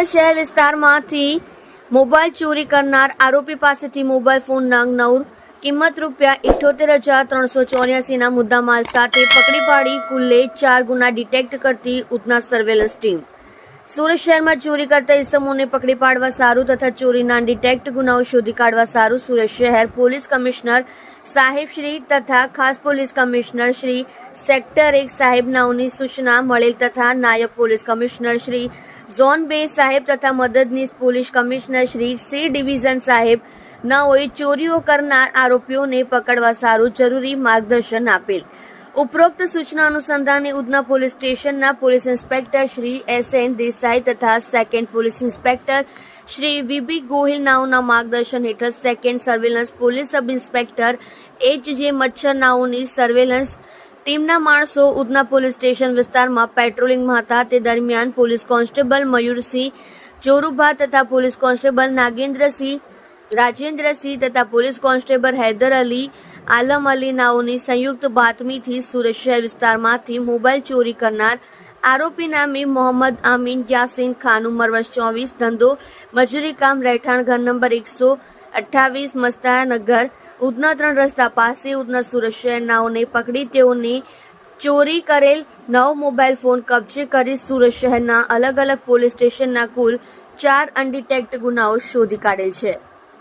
સુરત શહેર વિસ્તારમાંથી મોબાઈલ ચોરી કરનાર આરોપી પાસેથી મોબાઈલ ફોન નંગ નવ કિંમત રૂપિયા ઇઠોતેર હજાર ત્રણસો ચોર્યાસીના મુદ્દામાલ સાથે પકડી પાડી કુલ્લે ચાર ગુના ડિટેક્ટ કરતી ઉધના સર્વેલન્સ ટીમ. સુરત શહેરમાં ચોરી કરતા ઇસમોને પકડી પાડવા સારું તથા ચોરીના ડિટેક્ટ ગુનાઓ શોધી કાઢવા સારું સુરત શહેર પોલીસ કમિશનર સાહેબ શ્રી તથા ખાસ પોલીસ કમિશનર શ્રી સેક્ટર એક સાહેબનાઓની સૂચના મળેલ તથા નાયબ પોલીસ કમિશનર શ્રી ઝોન બે સાહેબ તથા મદદનીશ police commissioner Shri C division સાહેબ નાઓએ ચોરીઓ કરનાર આરોપીઓને પકડવા સારું જરૂરી માર્ગદર્શન આપેલ. ઉપરોક્ત સૂચના અનુસંધાને ઉધના પોલીસ સ્ટેશનના police inspector Shri S N Desai તથા second police inspector Shri VB Gohil નાઓના માર્ગદર્શન હેઠળ second surveillance police sub inspector H J Machhar નાઓની surveillance ટીમના માણસો ઉધના પોલીસ સ્ટેશન વિસ્તારમાં પેટ્રોલિંગમાં હતા તે દરમિયાન પોલીસ કોન્સ્ટેબલ મયુરસિંહ ચોરુભા તથા પોલીસ કોન્સ્ટેબલ નાગેન્દ્રસિંહ રાજેન્દ્રસિંહ તથા પોલીસ કોન્સ્ટેબલ હૈદર અલી આલમ અલી નાઓની સંયુક્ત બાતમીથી સુરત શહેર વિસ્તારમાંથી મોબાઈલ ચોરી કરનાર આરોપી નામે મોહમ્મદ આમીન યાસીન ખાન ઉંમર વર્ષ ચોવીસ, ધંધો, મજૂરી કામ, રહેઠાણ, ઘર નંબર એકસો અઠ્ઠાવીસ, મસ્તાનગર, ઉધના ત્રણ રસ્તા પાસે ઉધના સુરત શહેરનાઓને પકડી તેઓને ચોરી કરેલ નવ મોબાઈલ ફોન કબજે કરી સુરત શહેરના અલગ અલગ પોલીસ સ્ટેશનના કુલ ચાર અનડિટેક્ટ ગુનાઓ શોધી કાઢેલ છે.